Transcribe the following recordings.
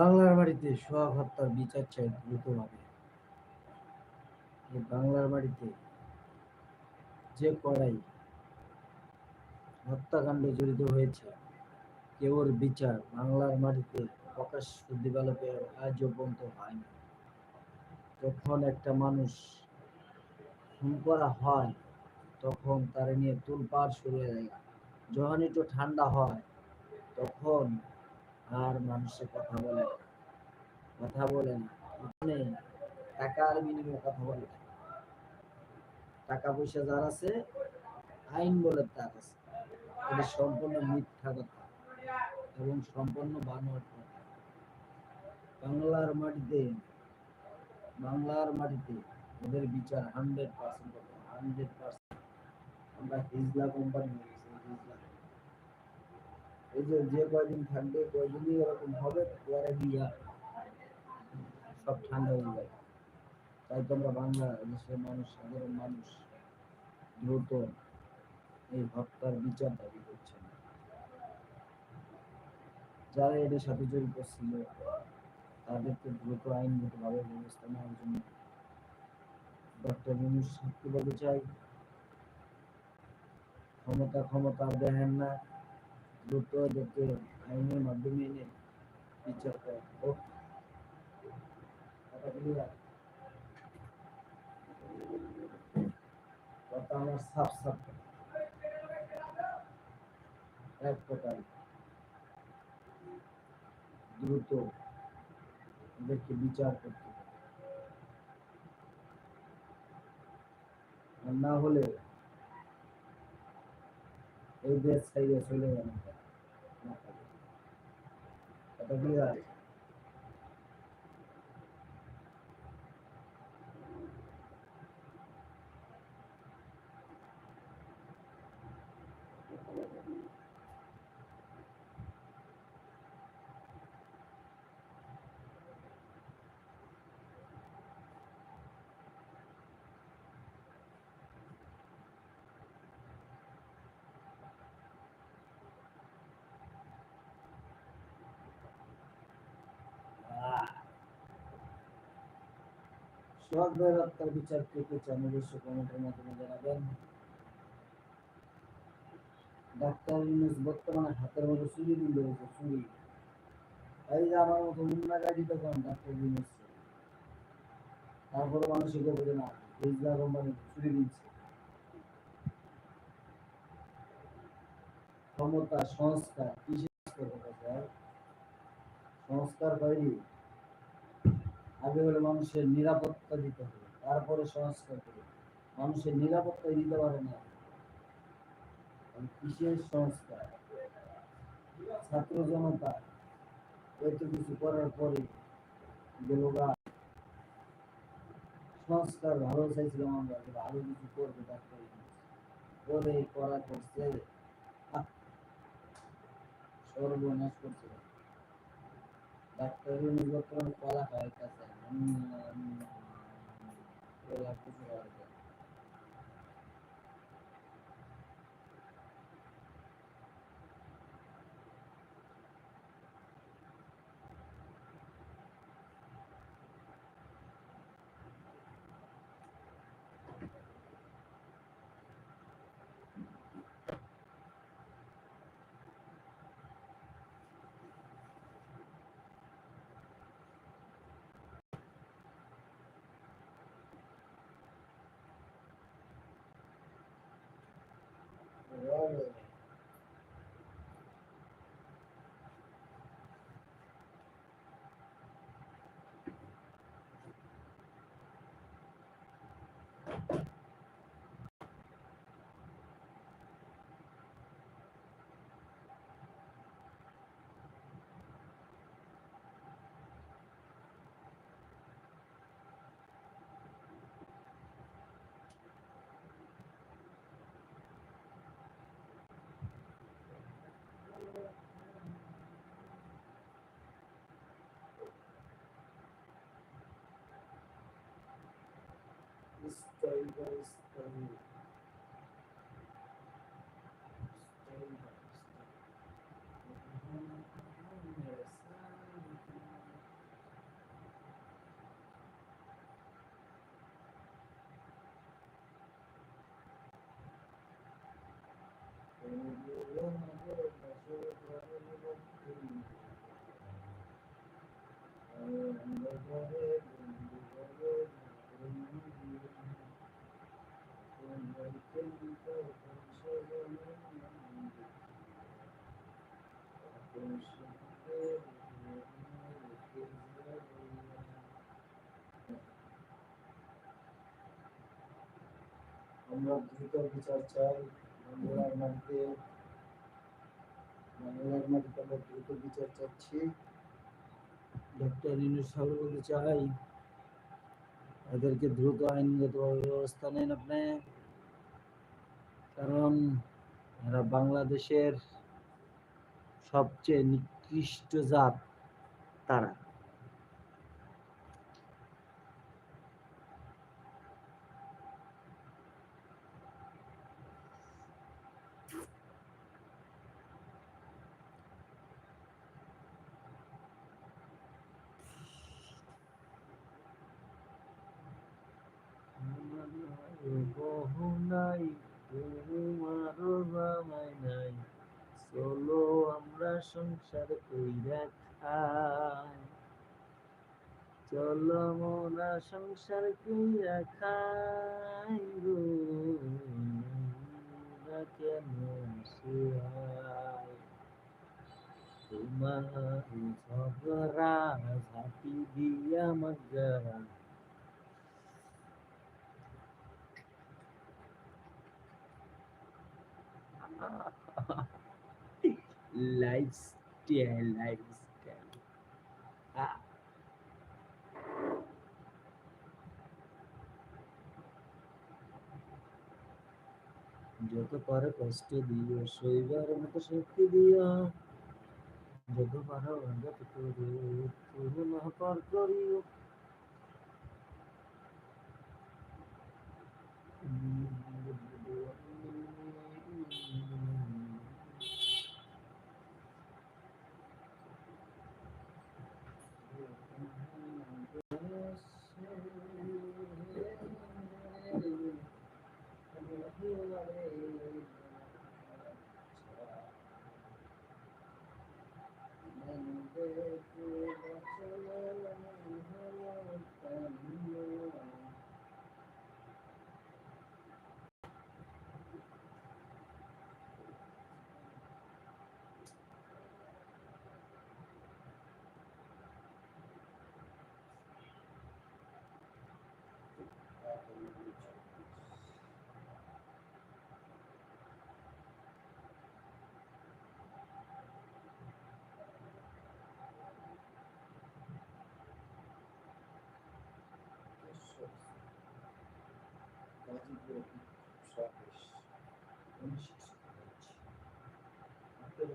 বাংলার বাড়িতে সোহাগ হত্যার বিচার চাই দ্রুতভাবে। বাংলার বাড়িতে যে কড়াই হত্যাকাণ্ডে জড়িত হয়েছে, কেউর বিচার বাংলার মাটিতে প্রকাশ দিবালোকে আজও পর্যন্ত হয়নি যখন একটা মানুষ খুন করা হয়, তখন তার নিয়ে তুলপাড় শুরু হয়ে। যায় যখন একটু ঠান্ডা হয়, তখন আর মানুষের কথা বলে না। কথা বলে না। এখানে টাকার বিনিময়ে কথা বলে। টাকা পয়সা যার আছে, আইন বলে তার আছে। এটা সম্পূর্ণ মিথ্যা কথা এবং সম্পূর্ণ বানোয়ার কথা। বাংলার মাটিতে বাংলার মাটিতে ওদের বিচার হান্ড্রেড পার্সেন্ট হান্ড্রেড পার্সেন্ট আমরা হিজলা কোম্পানি এই যে যে কয়দিন থাকবে, কয়দিনই এরকম হবে পরে গিয়া সব ঠান্ডা হয়ে যাবে। তাই তো আমরা বাংলাদেশের মানুষ, সাধারণ মানুষ, দ্রুত এই হত্যার বিচার দাবি করছেন। যারা এদের সাথে জড়িত ছিল, তাদেরকে দ্রুত আইনগতভাবে ব্যবস্থা নেওয়ার জন্য ডক্টর শাস্তি বলতে চাই। ক্ষমতা ক্ষমতা দেখেন না। দ্রুত এদেরকে আইনের মাধ্যমে এনে বিচার করা হোক কথা clear? কথা আমার সাফ সাফ এক প্রকার দ্রুত এদেরকে বিচার করতে হবে। আর না হলে এই দেশ ছেড়ে চলে যাবে কথা ক্লিয়ার সোহাগ ভাইয়ের হত্যার বিচার পেতে চান অবশ্যই কমেন্টের মাধ্যমে জানাবেন। ডাক্তার ইউনুস বর্তমানে হাতের মধ্যে চুরি দিল চুরি। এই যে আমার মতো মুন্না গাড়ি তখন ডাক্তার ইউনুস তারপরে মানুষ এটা বোঝে না ইসলা কোম্পানি চুরি দিচ্ছে। ক্ষমতা, সংস্কার কিসের কথা স্যার সংস্কার বাইরে আগে হলে মানুষের নিরাপত্তা দিতে হবে, তারপরে সংস্কার করে মানুষের নিরাপত্তা দিতে পারে না। কিসের সংস্কার? ছাত্র জনতা, এত কিছু করার পরে দেবগা, সংস্কার ভালো চাইছিলাম আমরা ভালো কিছু করবে ডাক্তার করে করা করছে। সর্বনাশ করছে। ডাক্তার করা কলা খাওয়াইতেছে কলা Standards Committee. Standards Committee. আমরা দ্রুত বিচার চাই বাংলার মাটিতে বাংলার মাটিতে আমরা দ্রুত বিচার চাচ্ছি ডক্টর ইউনুস সাহেব বলতে চাই এদেরকে দ্রুত আইনগত ব্যবস্থা নেন আপনি কারণ এরা বাংলাদেশের সবচেয়ে নিকৃষ্ট জাত তারা। বহু নাই জামাই নাই চলো আমরা সংসার কইরা খাই। চলো মোরা সংসার কইরা খাই গো না কেন সুহাই তোমার ঝগড়া ঝাঁটি দিয়া মগরা লাইফস্টাইল লাইফস্টাইল যত পারো কষ্ট দিও শৈবার মতো শক্তি দিও যত পারো যত করো তবু না পার করিও গাজীপুরে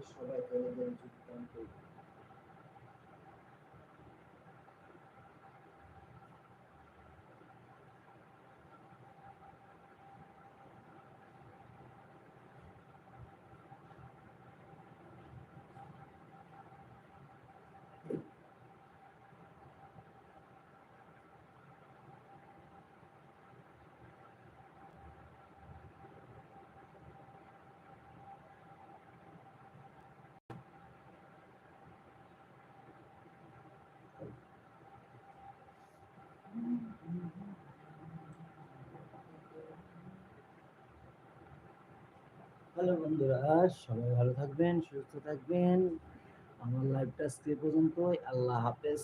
সবাই দলে হ্যালো বন্ধুরা সবাই ভালো থাকবেন সুস্থ থাকবেন। আমার লাইভটা আজকে পর্যন্তই। আল্লাহ হাফেজ।